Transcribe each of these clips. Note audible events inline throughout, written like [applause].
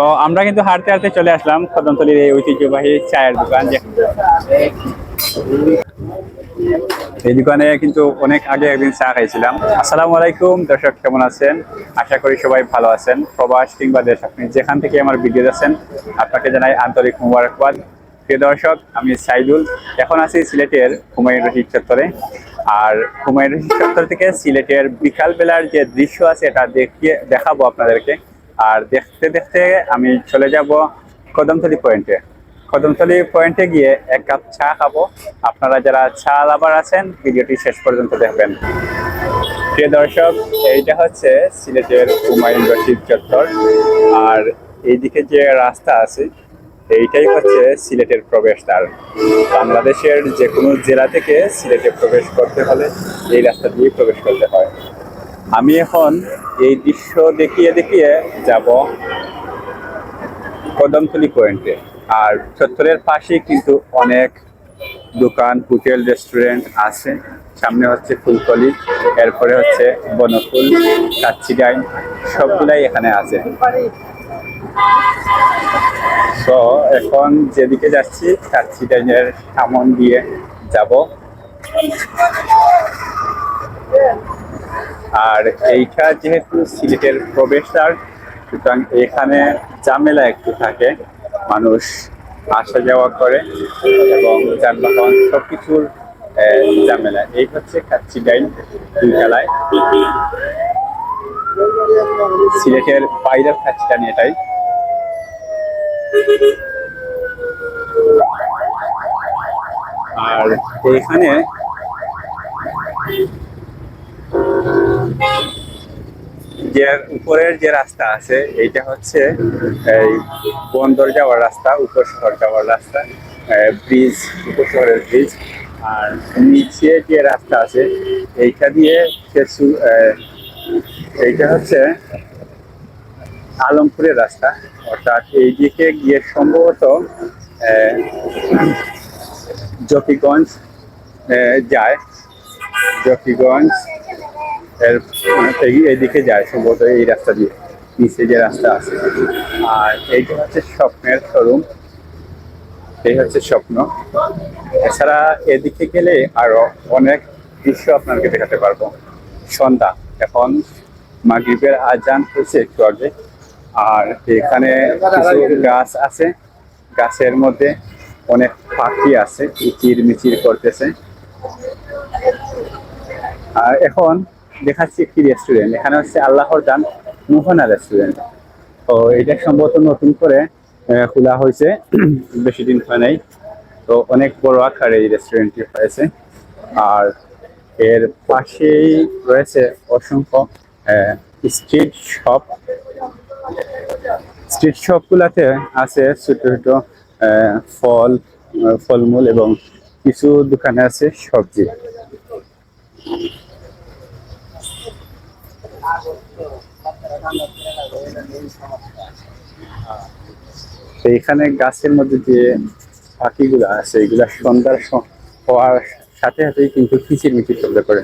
তো আমরা কিন্তু হাঁটতে হাঁটতে চলে আসলাম কদমতলির এই ঐতিহ্যবাহী চায়ের দোকান এই দোকানে কিন্তু অনেক আগে একদিন চা খাইছিলাম। আসসালামু আলাইকুম, দর্শক কেমন আছেন? আশা করি সবাই ভালো আছেন। প্রবাস কিংবা দেশ, আপনি যেখান থেকে আমার ভিডিও দেখছেন, আপনাকে জানাই আন্তরিক মুবারকবাদ। প্রিয় দর্শক, আমি সাইদুল। এখন আছি সিলেটের হুমায়ুন রশিদ চত্বরে। আর হুমায়ুন রশিদ চত্বর থেকে সিলেটের বিকাল বেলার যে দৃশ্য আছে, এটা দেখিয়ে দেখাবো আপনাদেরকে। আর দেখতে দেখতে আমি চলে যাব কদমতলি পয়েন্টে কদমতলি পয়েন্টে গিয়ে এক কাপ চা খাব। আপনারা যারা চা লাভার আছেন, ভিডিওটি শেষ পর্যন্ত দেখবেন। প্রিয় দর্শক, এইটা হচ্ছে সিলেটের হুমায়ুন রশিদ চত্বর। আর এইদিকে যে রাস্তা আছে, এইটাই হচ্ছে সিলেটের প্রবেশদ্বার। বাংলাদেশের যে কোনো জেলা থেকে সিলেটে প্রবেশ করতে হলে এই রাস্তা দিয়ে প্রবেশ করতে হয়। আমি এখন এই দৃশ্য দেখিয়ে দেখিয়ে যাব কদমতলি পয়েন্টে আর চত্বরের পাশে কিন্তু অনেক দোকান, হোটেল রেস্টুরেন্ট আছে। সামনে হচ্ছে ফুলকলি, এরপরে হচ্ছে বনফুল কাচ্চিডাইন সবগুলাই এখানে আছে। তো এখন যেদিকে যাচ্ছি কাচ্চিডাইনের সামন দিয়ে যাব। আর এইটা যেহেতু সিলেটের প্রবেশদ্বার, সুতরাং এখানে ঝামেলা একটু থাকে। মানুষ আসা যাওয়া করে এবং যানবাহন সব কিছুর ঝামেলা। এই হচ্ছে কাচ্চি ডাইন দুই খেলায় সিলেটের বাইরের কাচ্চিটানি এটাই। আর এখানে যে উপরের যে রাস্তা আছে, এইটা হচ্ছে এই বন্দর যাওয়ার রাস্তা, উপর শহর যাওয়ার রাস্তা ব্রিজ উপর ব্রিজ আর নিচে যে রাস্তা আছে, এইটা দিয়ে কিছু এইটা হচ্ছে আলমপুরের রাস্তা। অর্থাৎ এই দিকে গিয়ে সম্ভবত জকিগঞ্জ যায়। জকিগঞ্জ এর এই- এইদিকে যায় সম্ভবত এই রাস্তা দিয়ে, নিচে যে রাস্তা আছে। আর এইটা হচ্ছে স্বপ্নের শোরুম। এই হচ্ছে স্বপ্ন। এছাড়া এদিকে গেলে আরও অনেক দৃশ্য আপনাকে দেখাতে পারব। সন্ধ্যা। এখন মাগরিবের আজান হয়েছে একটু আগে। আর এখানে কিছু গাছ আছে। গাছের মধ্যে অনেক পাখি আছে কিচির মিচির করতেছে। আর এখন দেখাচ্ছি একটি রেস্টুরেন্ট এখানে হচ্ছে আল্লাহর দান মোহনা রেস্টুরেন্ট তো এটা সম্ভবত নতুন করে খোলা হয়েছে, [clears throat] বেশি দিন হয় নাই। তো অনেক বড় আকারে এই রেস্টুরেন্টটি হয়েছে। আর এর পাশেই রয়েছে অসংখ্য স্ট্রিট শপ স্ট্রিট শপগুলোতে আছে ছোট ছোট ফল ফলমূল এবং কিছু দোকানে আছে সবজি। তো এখানে গাছের মধ্যে যে পাখিগুলো আছে, এগুলা সন্ধ্যার হওয়ার সাথে সাথেই কিন্তু কিচির মিচির শব্দ করে।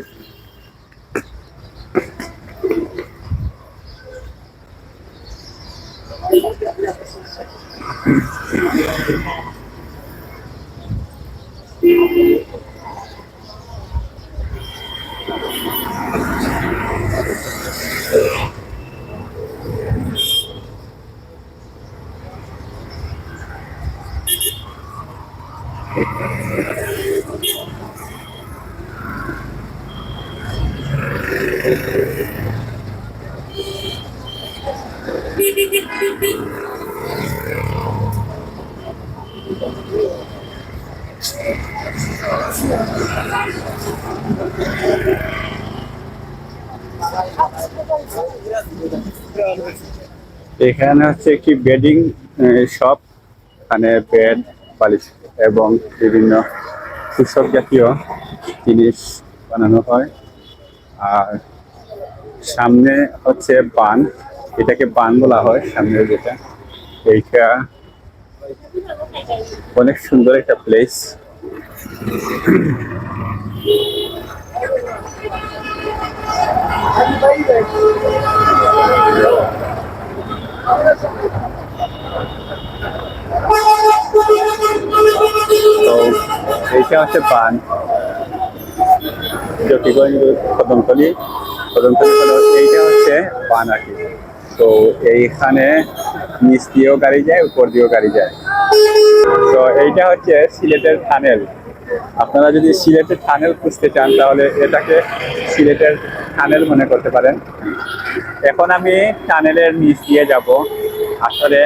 এখানে হচ্ছে একটি বেডিং শপ, এখানে বেড, বালিশ এবং বিভিন্ন কৃষক জাতীয় জিনিস বানানো হয়। আর সামনে হচ্ছে বান, এটাকে বান বলা হয় সামনে যেটা। এইটা অনেক সুন্দর একটা প্লেস এইটা হচ্ছে পান জটিগঞ্জ কদমতলি। কদমতলি এইটা হচ্ছে পান আর কি তো এইখানে নিচ দিয়েও গাড়ি যায়, উপর দিয়েও গাড়ি যায়। তো এইটা হচ্ছে সিলেটের থানেল। আপনারা যদি সিলেটের থানেল খুঁজতে চান, তাহলে এটাকে সিলেটের টানেল মনে করতে পারেন। এখন আমি টানেলের নিচ দিয়ে যাব। আসলে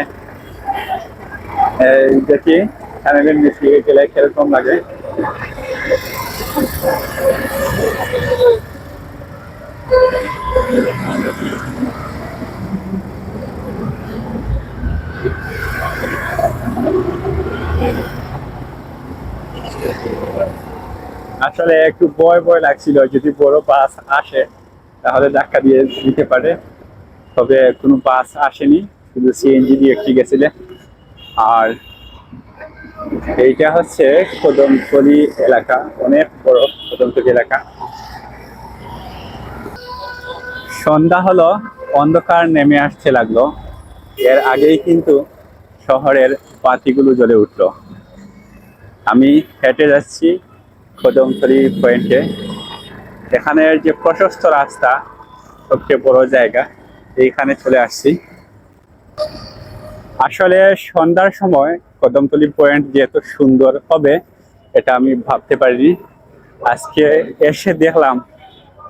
দেখি টানেলের নিচ দিয়ে গেলে কীরকম লাগে। আসলে একটু ভয় ভয় লাগছিল, যদি বড় বাস আসে, তাহলে ধাক্কা দিয়ে দিতে পারে। তবে কোনো বাস আসেনি, শুধু সিএনজি দিয়ে একটি গেছিলে। আর এইটা হচ্ছে কদমতলি এলাকা, অনেক বড় কদমতলি এলাকা। সন্ধ্যা হলো, অন্ধকার নেমে আসতে লাগল। এর আগেই কিন্তু শহরের বাতিগুলো জ্বলে উঠল। আমি হেঁটে যাচ্ছি কদমতলি পয়েন্টে এখানের যে প্রশস্ত রাস্তা, সবচেয়ে বড় জায়গা, এইখানে চলে আসছি। আসলে সন্ধ্যার সময় কদমতলি পয়েন্ট যে এত সুন্দর হবে, এটা আমি ভাবতে পারিনি। আজকে এসে দেখলাম,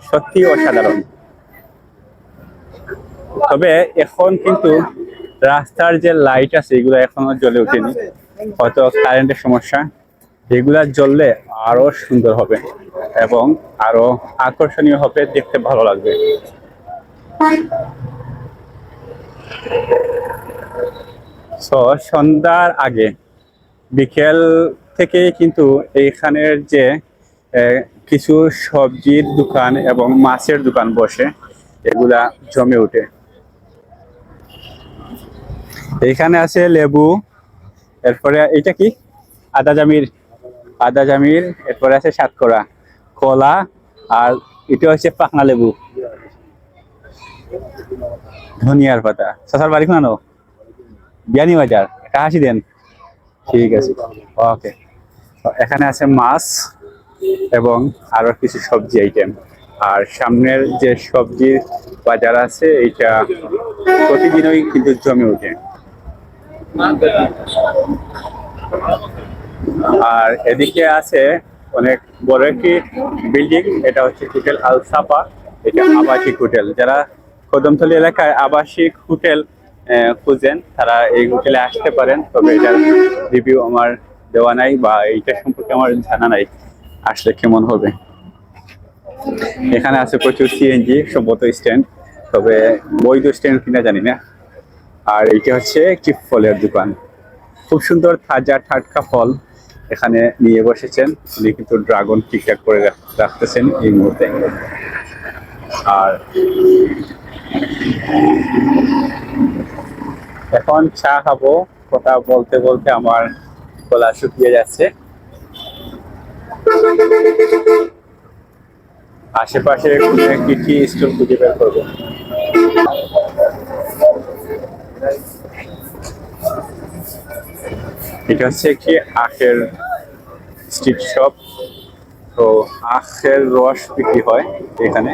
সত্যি অসাধারণ। তবে এখন কিন্তু রাস্তার যে লাইট আছে, এগুলো এখনও জ্বলে ওঠেনি। হয়তো কারেন্টের সমস্যা। এগুলা জ্বললে আরও সুন্দর হবে এবং আরও আকর্ষণীয় হবে, দেখতে ভালো লাগবে। সন্ধ্যার আগে, বিকেল থেকে কিন্তু এইখানের যে কিছু সবজির দোকান এবং মাছের দোকান বসে, এগুলা জমে ওঠে। এইখানে আছে লেবু, এরপরে এটা কি? আদা, জামির। আদা জামির এরপরে আছে সাতকরা কলা, আর এটা হচ্ছে পাকনা লেবু। ধনিয়ার পাতা। শশার বাড়ি কোনানো বিয়ানি বাজার। একটা হাসি দেন। ঠিক আছে। ওকে। এখানে আছে মাছ এবং আরও কিছু সবজি আইটেম আর সামনের যে সবজির বাজার আছে, এইটা প্রতিদিনই কিন্তু জমে ওঠে। আর এদিকে আছে অনেক বড় একটি বিল্ডিং, এটা হচ্ছে হোটেল আলসাপা এটা আবাসিক হোটেল। যারা কদমতলী এলাকায় আবাসিক হোটেল খুঁজেন, তারা এই হোটেলে আসতে পারেন, তবে এটার রিভিউ আমার দেওয়া নাই বা এইটা সম্পর্কে আমার জানা নাই, আসলে কেমন হবে। এখানে আছে প্রচুর সিএনজি সম্ভবত স্ট্যান্ড তবে বৈধ স্ট্যান্ড কিনা জানি না। আর এইটা হচ্ছে একটি ফলের দোকান। খুব সুন্দর, তাজা, টাটকা ফল। এখানে নিয়ে বসেছেন। উনি কিন্তু ড্রাগন ঠিকঠাক করে রাখ- রাখতেছেন এই মুহূর্তে। আর এখন চা খাব, কথা বলতে বলতে আমার গলা শুকিয়ে যাচ্ছে। আশেপাশে কোনো একটি টি খুঁজে বের করব। এটা হচ্ছে একটি আখের স্ট্রিট শপ। তো আখের রস বিক্রি হয় এখানে।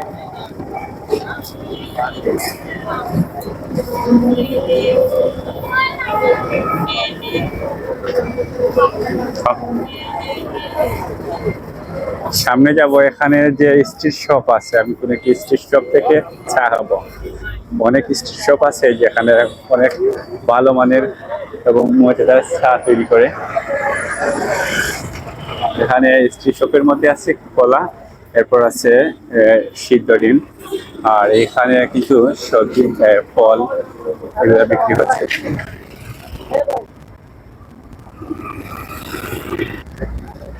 সামনে যাব, এখানে যে স্ট্রিট শপ আছে, আমি কোনো একটি স্ট্রিট শপ থেকে চা খাব। অনেক স্ট্রিট শপ আছে যেখানে অনেক ভালো মানের এবং মজাদার চা তৈরি করে। এখানে স্ত্রী শপের মধ্যে আছে কলা, এরপর আছে সিদ্ধ ডিম। আর এখানে কিছু সবজি ফল বিক্রি হচ্ছে।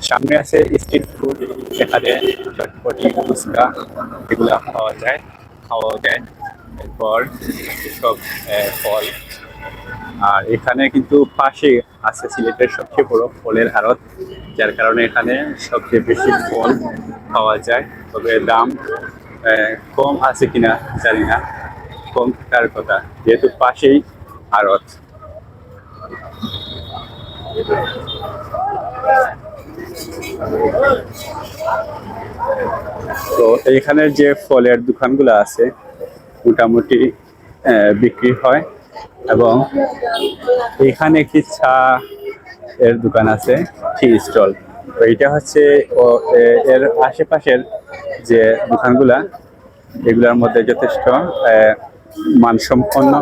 সামনে আছে স্ট্রিট ফুড, এখানে চটপটি, ফুচকা এগুলো পাওয়া যায় খাওয়া যায়। এরপর সব ফল আর এখানে কিন্তু পাশে আছে সিলেটের সবচেয়ে বড় ফলের আড়ত যার কারণে এখানে সবচেয়ে বেশি ফল পাওয়া যায়। তবে দাম কম আছে কিনা জানি না। কম থাকার কথা, যেহেতু পাশেই আড়ত তো এইখানের যে ফলের দোকানগুলো আছে, মোটামুটি বিক্রি হয়। এবং এখানে একটি চা এর দোকান আছে, টি স্টল। তো এটা হচ্ছে এর আশেপাশের যে দোকানগুলা, এগুলার মধ্যে যথেষ্ট মানসম্পন্ন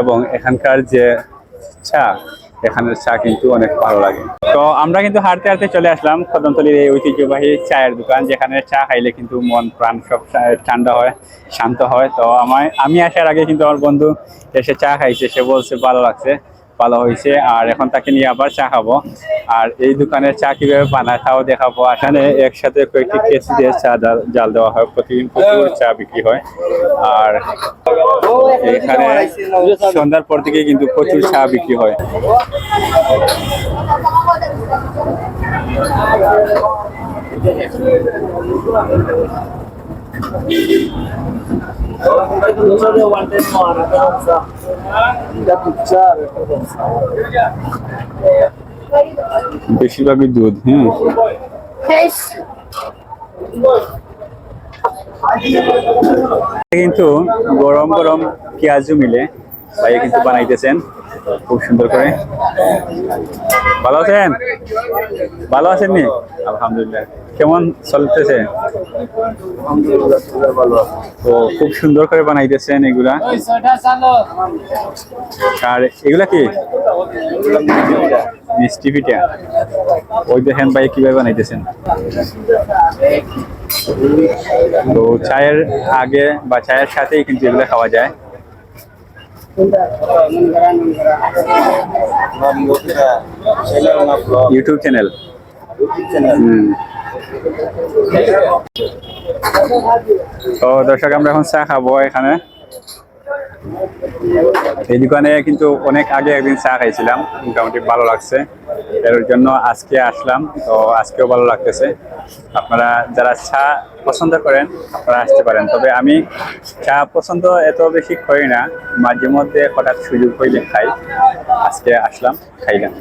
এবং এখানকার যে চা এখানের চা কিন্তু অনেক ভালো লাগে। তো আমরা কিন্তু হাঁটতে হাঁটতে চলে আসলাম কদমতলির এই ঐতিহ্যবাহী চায়ের দোকান, যেখানে চা খাইলে কিন্তু মন, প্রাণ সব ঠান্ডা হয়, শান্ত হয়। তো আমায়, আমি আসার আগে কিন্তু আমার বন্ধু এসে চা খাইছে, সে বলছে, ভালো লাগছে। ভালো হয়েছে, আর এখন তাকে নিয়ে আবার চা খাব। আর এই দোকানের চা কীভাবে বানায় তাও দেখাবো। এখানে একসাথে কয়েকটি কেসি দিয়ে চা জাল- দেওয়া হয়। প্রতিদিন প্রচুর চা বিক্রি হয়। আর এখানে সন্ধ্যার পর থেকে কিন্তু প্রচুর চা বিক্রি হয়। বেশিরভাগই দুধ হম? কিন্তু গরম গরম পেঁয়াজও মিলে। ভাই কিন্তু বানাইতেছেন। খুব সুন্দর করে। ভালো আছেন? ভালো আছেন নি? আলহামদুলিল্লাহ। কেমন চলতেছে? তো খুব সুন্দর করে বানাইতেছেন এগুলা। আর এগুলা কি? মিষ্টি পিঠা। ওই দেখেন ভাই কীভাবে বানাইতেছেন। তো চায়ের আগে বা চায়ের সাথেই কিন্তু এগুলো খাওয়া যায়। YouTube channel. তো দর্শক, আমরা এখন চা খাব এখানে। এই দোকানে কিন্তু অনেক আগে একদিন চা খাইছিলাম। মোটামুটি ভালো লাগছে। এর জন্য আজকে আসলাম, তো আজকেও ভালো লাগতেছে। আপনারা যারা চা পছন্দ করেন, আপনারা আসতে পারেন। তবে আমি চা পছন্দ এত বেশি করি না, মাঝে মধ্যে হঠাৎ সুযোগ হইলে খাই। আজকে আসলাম, খাইলাম।